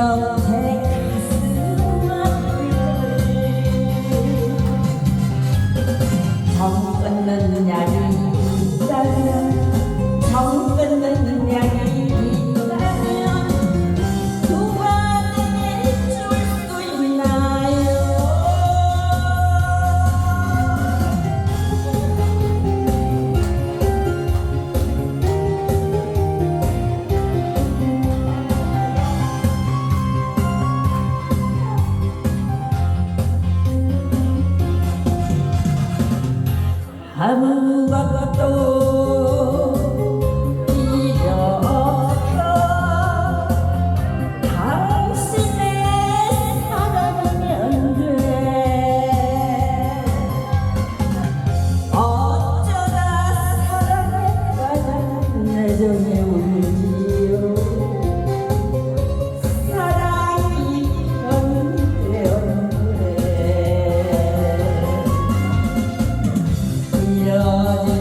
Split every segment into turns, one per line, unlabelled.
이렇게 가슴 아플 정은 넣는 양이 있다면 정은 넣는 양이 I'm a mirage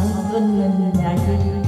三分两个。